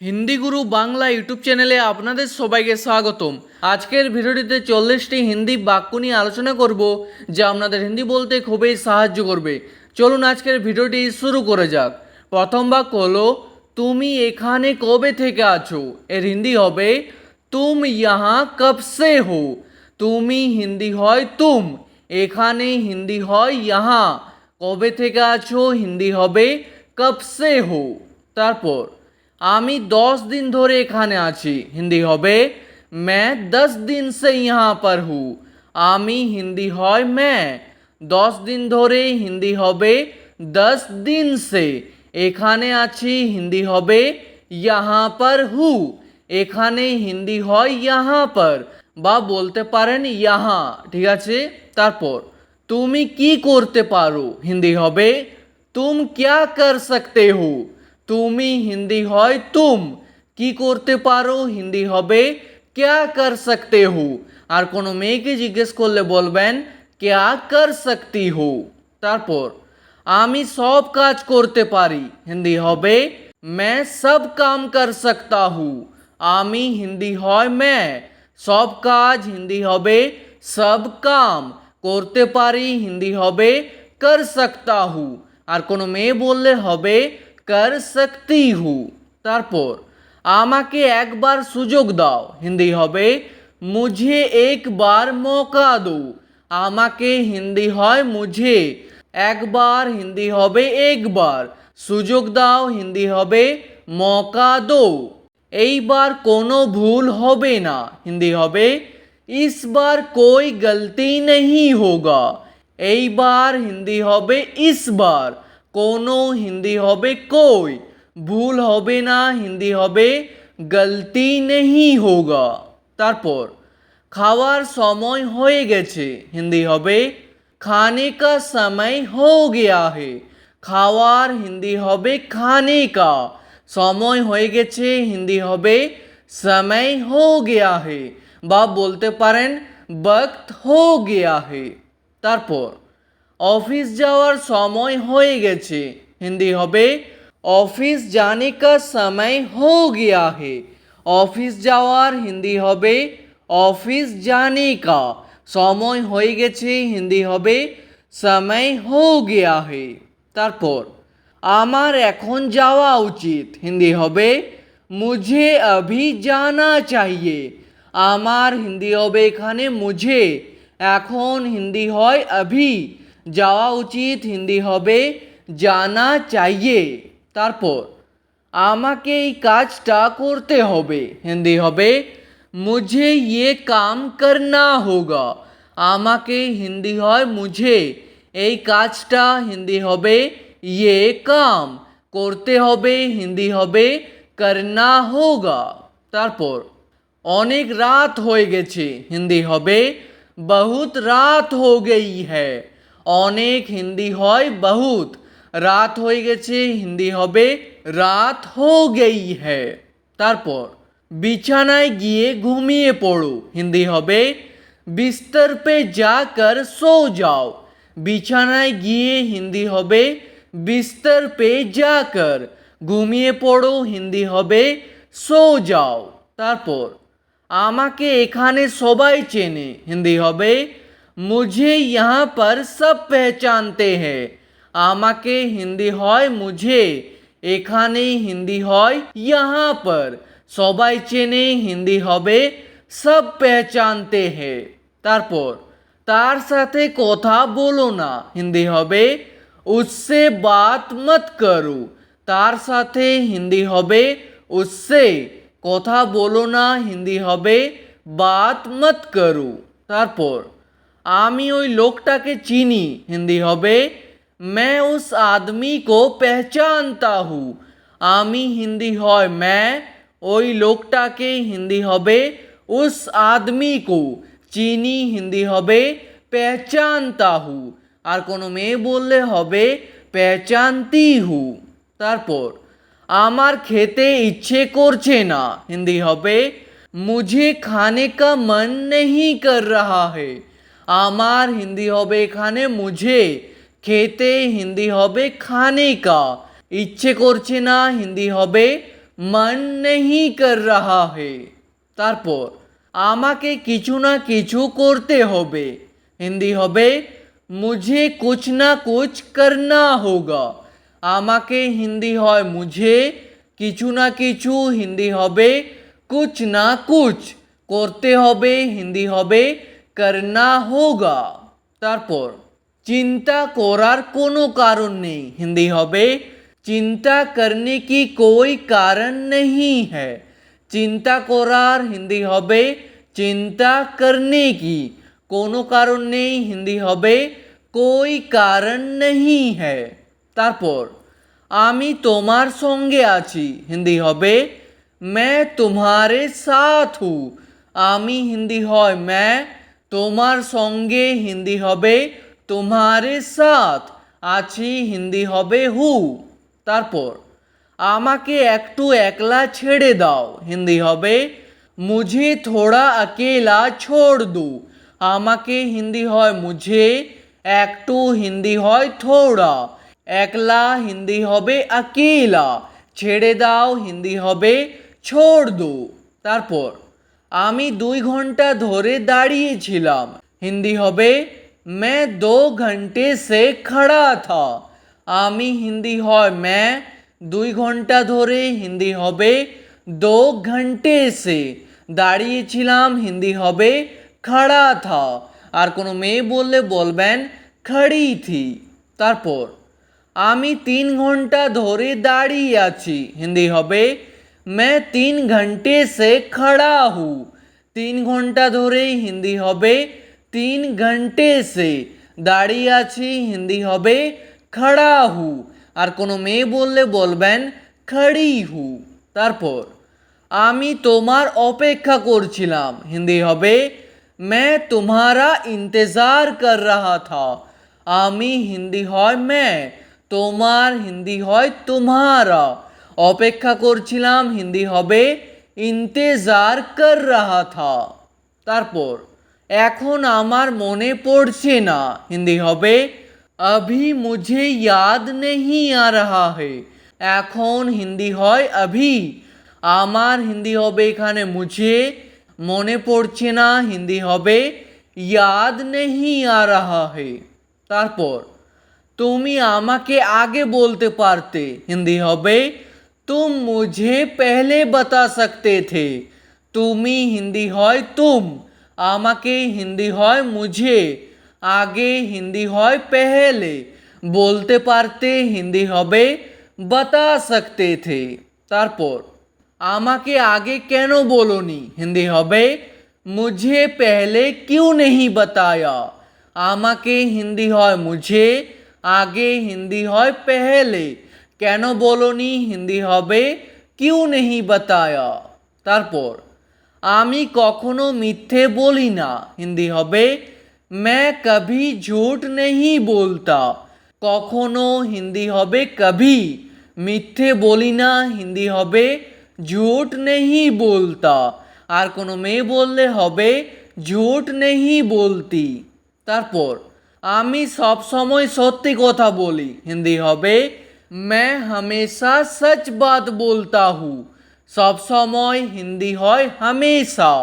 হিন্দি গুরু Bangla YouTube চ্যানেলে আপনাদের সবাইকে স্বাগতম। আজকের ভিডিওটিতে চল্লিশটি হিন্দি বাক্য নিয়ে আলোচনা করব, যা আপনাদের হিন্দি বলতে খুবই সাহায্য করবে। চলুন আজকের ভিডিওটি শুরু করে যাক। প্রথম বাক্য হলো, তুমি এখানে কবে থেকে আছো? এর হিন্দি হবে, তুম ইহা কব সে হো? তুমি হিন্দি হয় তুম, এখানে হিন্দি হয় ইহা কবে থেকে আছো? হিন্দি হবে, কব সে হো। তারপর আমি দশ দিন ধরে এখানে আছি। হিন্দি হবে মে দশ দিন সে ইহা পর হু। আমি হিন্দি হয় মে দশ দিন ধরে হিন্দি হবে, দশ দিন সে। এখানে আছি, হিন্দি হবে, ইহা পর হু। এখানে হিন্দি হয়, ইহা পর। বা বলতে পারেন, ইহা। ঠিক আছে? তারপর, তুমি কি করতে পারো? হিন্দি হবে তুম ক্যা কর সকতে হো তুমি হিন্দি হয় তুম কি করতে পারো হিন্দি হবে ক্যা কর সকতে হো আর কোনো মেয়েকে জিজ্ঞেস করলে বলবেন ক্যা কর সকতি হো তারপর আমি সব কাজ করতে পারি হিন্দি হবে मैं सब काम कर सकता हूँ আমি হিন্দি হয় मैं সব কাজ হিন্দি হবে সব কাম করতে পারি হিন্দি হবে কর सकता हूँ আর কোনো মেয়ে বললে হবে কর सकती हूँ তারপর আমাকে একবার সুযোগ দাও হিন্দি হবে মুঝে একবার মৌকা দো আমাকে হিন্দি হয় মুঝে একবার হিন্দি হবে একবার সুযোগ দাও হিন্দি হবে মৌকা দো এইবার কোনো ভুল হবে না হিন্দি হবে इस बार कोई गलती नहीं होगा এইবার হিন্দি হবে ইস বার কোনো হিন্দি হবে কই? ভুল হবে না, হিন্দি হবে গলতি নেহি হোগা। তারপর, খাওয়ার সময় হয়ে গেছে, হিন্দি হবে খানে কা সময় হো গিয়া হে। খাওয়ার হিন্দি হবে খানে কা। সময় হয়ে গেছে, হিন্দি হবে সময় হো গিয়া হে। বা বলতে পারেন, বক্ত হো গিয়া হে। তারপর অফিস যাওয়ার সময় হয়ে গেছে। হিন্দি হবে, অফিস জানি কা সময় হো গিয়া হে। অফিস যাওয়ার হিন্দি হবে, অফিস জানি কা সময় হয়ে গেছে। হিন্দি হবে, সময় হো গিয়া হে। তারপর, আমার এখন যাওয়া উচিত। হিন্দি হবে, মুঝে অভি জানা চাইয়ে আমার হিন্দি হবে এখানে, মুঝে। এখন হিন্দি হয়, অভি। যাওয়া উচিত, হিন্দি হবে, জানা চাইয়ে। তারপর, আমাকে এই কাজটা করতে হবে, হিন্দি হবে, মুঝে ইয়ে কাম করনা হোগা, আমাকে হিন্দি হয় মুঝে, এই কাজটা হিন্দি হবে ইয়ে কাম, করতে হবে, হিন্দি হবে, করনা হোগা। তারপর, অনেক রাত হয়ে গেছে, হিন্দি হবে, বহুত রাত হো গই হ্যায়। অনেক হিন্দি হয় বহুত। রাত হয়ে গেছে, হিন্দি হবে, রাত হো গই হ্যায়। তারপর, বিছানায় গিয়ে ঘুমিয়ে পড়ো, হিন্দি হবে, বিস্তর পে যাকর সো যাও। বিছানায় গিয়ে হিন্দি হবে, বিস্তর পে যাকর ঘুমিয়ে পড়ো, হিন্দি হবে, সো যাও। তারপর, আমাকে এখানে সবাই চেনে, হিন্দি হবে মুঝে यहाँ पर सब पहचानते हैं আমাকে হিন্দি হয় মুঝে এখানে হিন্দি হয় यहाँ पर সবাই চেনে হিন্দি হবে সব পেহচানতে হে তারপর তার সাথে কথা বলো না হিন্দি হবে উসসে বাত মত করো তার সাথে হিন্দি হবে উসসে কথা বলো না হিন্দি হবে বাত মত করো তারপর আমি ওই লোকটাকে চিনি হিন্দি হবে मैं उस आदमी को पहचानता हूँ আমি হিন্দি হয় मैं ওই লোকটাকে হিন্দি হবে উস আদমি কো চিনি হিন্দি হবে পেহচানতা হু আর কোনো মেয়ে বললে হবে পেহচানতি হু তারপর আমার খেতে ইচ্ছে করছে না হিন্দি হবে মুঝে খানে কা মন নেহি কর রাহা হে আমার হিন্দি হবে এখানে মুঝে, খেতে হিন্দি হবে খানে কা ইচ্ছে করছে না হিন্দি হবে, মন নেহি কর রাহা হে। তারপর, আমাকে কিছু না কিছু করতে হবে। হিন্দি হবে, মুঝে কুছ না কুছ করনা হোগা। আমাকে হিন্দি হয় মুঝে, কিছু না কিছু হিন্দি হবে, কুছ না কুছ করতে হবে, হিন্দি হবে करना होगा তারপর চিন্তা করার কোনো কারণ নেই হিন্দি হবে চিন্তা করনে কি কোই কারণ নেই হ্যাঁ চিন্তা করার হিন্দি হবে চিন্তা করনে কি কোনো কারণ নেই হিন্দি হবে কোই কারণ নেই হ্যাঁ তারপর আমি তোমার সঙ্গে আছি হিন্দি হবে मैं तुम्हारे साथ हूँ आमी हिंदी हॉय मैं তোমার সঙ্গে হিন্দি হবে তোমারে সাথ, আছি হিন্দি হবে হু। তারপর, আমাকে একটু একলা ছেড়ে দাও, হিন্দি হবে, মুঝে থোড়া আকেলা ছোড় দু। আমাকে হিন্দি হয় মুঝে, একটু হিন্দি হয় থোড়া। একলা হিন্দি হবে আকেলা। ছেড়ে দাও, হিন্দি হবে ছোড় দু। তারপর আমি দুই ঘণ্টা ধরে দাঁড়িয়েছিলাম। হিন্দি হবে ম্যা দো ঘন্টে সে খড়া থা। আমি হিন্দি হয় ম্যা দুই ঘণ্টা ধরে। হিন্দি হবে, দো ঘন্টে সে। দাঁড়িয়েছিলাম, হিন্দি হবে, খড়া থা। আর কোনো মেয়ে বললে বলবেন, খড়ি থি। তারপর, আমি তিন ঘণ্টা ধরে দাঁড়িয়ে আছি। হিন্দি হবে मैं তিন ঘন্টে সে খড়া হু তিন ঘন্টা ধরে হিন্দি হবে তিন ঘন্টে সে দাঁড়িয়ে আছি হিন্দি হবে খড়া হু আর কোনো মেয়ে বললে বলবেন খড়ি হু তারপর আমি তোমার অপেক্ষা করছিলাম হিন্দি হবে मैं तुम्हारा इंतज़ार कर रहा था আমি হিন্দি হয় मैं তোমার হিন্দি হয় তোমারা অপেক্ষা করছিলাম, হিন্দি হবে, ইন্তেজার কর রাহা থা। তারপর, এখন আমার মনে পড়ছে না। হিন্দি হবে আভি মুঝে ইয়াদ নেহি আ রাহা হে। এখন হিন্দি হয় আভি আমার হিন্দি হবে এখানে, মুঝে মনে পড়ছে না। হিন্দি হবে, ইয়াদ নেহি আ রাহা হে। তারপর, তুমি আমাকে আগে বলতে পারতে। হিন্দি হবে তুম মুঝে পেহলে বতা সকতে থে তুমি হিন্দি হয় তুম আমাকে হিন্দি হয় মুঝে আগে হিন্দি হয় পেহলে বলতে পারতে হিন্দি হবে বতা সকতে থে তারপর আমাকে আগে কেন বলনি হিন্দি হবে মুঝে পেহলে কিউ নেহি বাতায়া আমাকে হিন্দি হয় মুঝে আগে হিন্দি হয় পেহলে কেন বলনি? হিন্দি হবে, কিউ নেহি বাতায়া? তারপর, আমি কখনো মিথ্যে বলি না। হিন্দি হবে ম্যা কভি ঝুট নেহি বলতা। কখনো হিন্দি হবে, কভি মিথ্যে বলি না। হিন্দি হবে, ঝুট নেহি বলতা। আর কোনো মেয়ে বললে হবে, ঝুট নেহি বলতি। তারপর, আমি সবসময় সত্যি কথা বলি। হিন্দি হবে मैं हमेशा सच बात बोलता हूँ সব সময় হিন্দি হয় হামেশা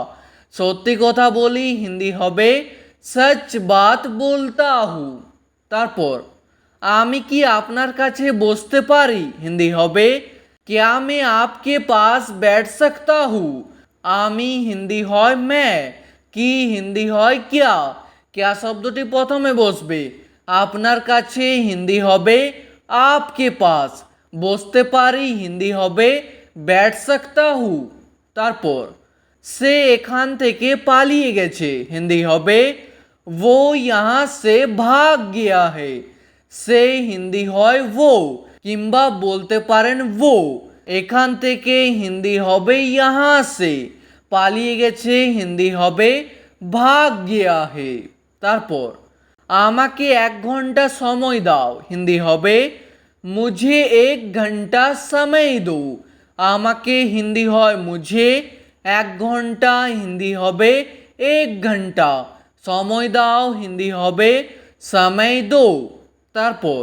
সত্যি কথা বলি হিন্দি হবে সচ বাত বলতা হু তারপর আমি কি আপনার কাছে বসতে পারি হিন্দি হবে क्या मैं आपके पास बैठ सकता हूँ আমি হিন্দি হয় मैं কি হিন্দি হয় क्या क्या শব্দটি প্রথমে বসবে আপনার কাছে হিন্দি হবে आपके पास বসতে পারি হিন্দি হবে बैठ सकता हूँ তারপর সে এখান থেকে পালিয়ে গেছে হিন্দি হবে वो यहाँ से भाग गया है সে হিন্দি হয় वो কিংবা বলতে পারেন वो এখান থেকে হিন্দি হবে यहाँ से পালিয়ে গেছে হিন্দি হবে ভাগ গিয়া হে তারপর আমাকে এক ঘন্টা সময় দাও হিন্দি হবে মুঝে এক ঘন্টা সময় দো আমাকে হিন্দি হয় মুঝে এক ঘন্টা হিন্দি হবে এক ঘন্টা সময় দাও হিন্দি হবে সময় দো তারপর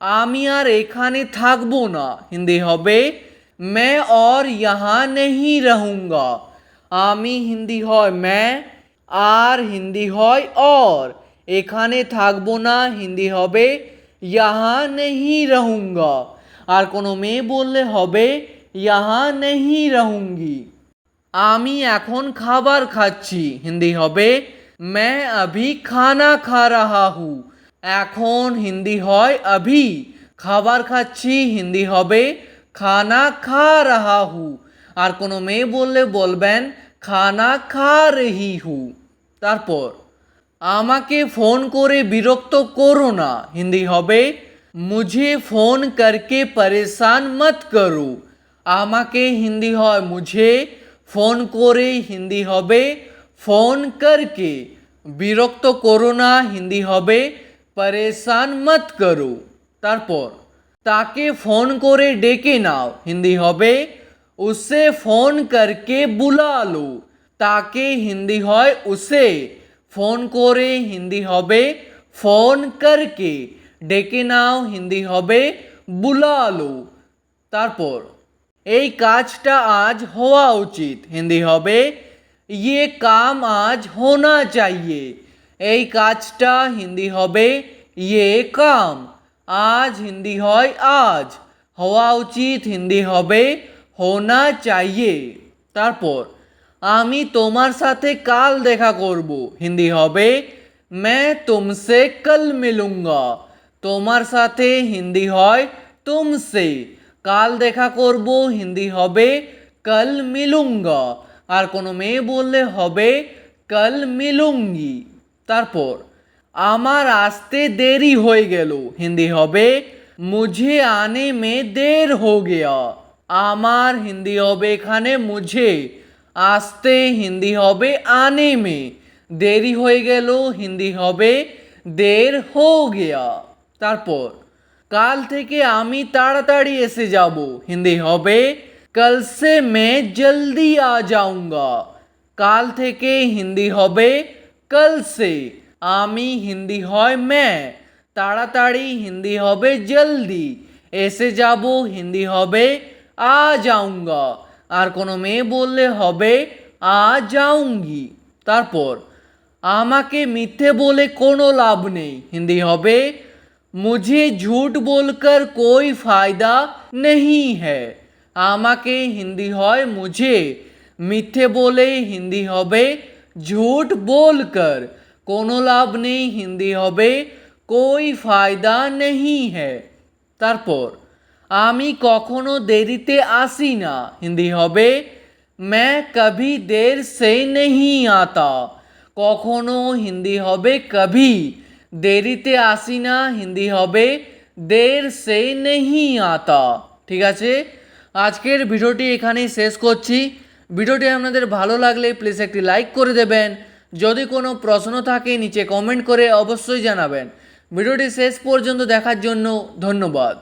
আমি আর এখানে থাকবো না হিন্দি হবে मैं और यहाँ नहीं रहूँगा আমি হিন্দি হয় मैं আর হিন্দি হয় और এখানে থাকব না, হিন্দি হবে, ইয়াহা নেহি রহুঙ্গা। আর কোনো মেয়ে বললে হবে, ইয়াহা নেহি রহুঙ্গি। আমি এখন খাবার খাচ্ছি, হিন্দি হবে ম্যা আভি খানা খা রাহা হু। এখন হিন্দি হয় আভি খাবার খাচ্ছি, হিন্দি হবে, খানা খা রাহা হু। আর কোনো মেয়ে বললে বলবেন, খানা খা রেহি হু। তারপর আমাকে ফোন করে বিরক্ত করো না। হিন্দি হবে, মুঝে ফোন করকে পরেশান মত করো। আমাকে হিন্দি হয়, মুঝে ফোন করে, হিন্দি হবে, ফোন করকে। বিরক্ত করো না, হিন্দি হবে, পরেশান মত করো। তারপর, তাকে ফোন করে ডেকে নাও। হিন্দি হবে, উসে ফোন করকে বুলা লো। তাকে হিন্দি হয়, উসে। ফোন করে হিন্দি হবে, ফোন করকে ডেকে নাও হিন্দি হবে বুলা লো তারপর, এই কাজটা আজ হওয়া উচিত, হিন্দি হবে। ইয়ে কাম আজ হোনা চাইয়ে, এই কাজটা হিন্দি হবে ইয়ে কাম আজ হিন্দি হয় আজ। হওয়া উচিত, হিন্দি হবে, হোনা চাইয়ে। তারপর আমি তোমার সাথে কাল দেখা করব হিন্দি হবে मैं तुमसे कल मिलूंगा তোমার সাথে হিন্দি হয় তুমসে কাল দেখা করব হিন্দি হবে কাল মিলুঙ্গা আর কোনো মেয়ে বললে হবে কাল মিলুঙ্গি তারপর আমার আসতে দেরি হয়ে গেল হিন্দি হবে মুঝে আনে মে দের হো গেয়া আমার হিন্দি হবে এখানে মুঝে আসতে হিন্দি হবে আনে মে দেরি হয়ে গেল, হিন্দি হবে দের হো গেয়া। তারপর, কাল থেকে আমি তাড়াতাড়ি এসে যাব। হিন্দি হবে, কাল সে মে জলদি আ যাউঙ্গা। কাল থেকে হিন্দি হবে, কাল সে। আমি হিন্দি হয় মে। তাড়াতাড়ি হিন্দি হবে জলদি। এসে যাব, হিন্দি হবে আ যাউঙ্গা। আর কোনো মেয়ে বললে হবে, আ যাউঙ্গি তারপর, আমাকে মিথ্যে বলে কোনো লাভ নেই। হিন্দি হবে, মুঝে ঝুট বলকর কোই ফায়দা নেই হ্যাঁ। আমাকে হিন্দি হয়, মুঝে। মিথ্যে বলে হিন্দি হবে, ঝুট বলকর। কোনো লাভ নেই, হিন্দি হবে, কোই ফায়দা নেই হ্যাঁ। তারপর আমি কখনো দেরিতে আসি না হিন্দি হবে मैं कभी देर से नहीं आता কখনো হিন্দি হবে কভি দেরিতে আসি না হিন্দি হবে দের সে নেহি আতা ঠিক আছে আজকের ভিডিওটি এখানেই শেষ করছি ভিডিওটি আপনাদের ভালো লাগলে প্লিজ একটি লাইক করে দেবেন যদি কোনো প্রশ্ন থাকে নিচে কমেন্ট করে অবশ্যই জানাবেন ভিডিওটি শেষ পর্যন্ত দেখার জন্য ধন্যবাদ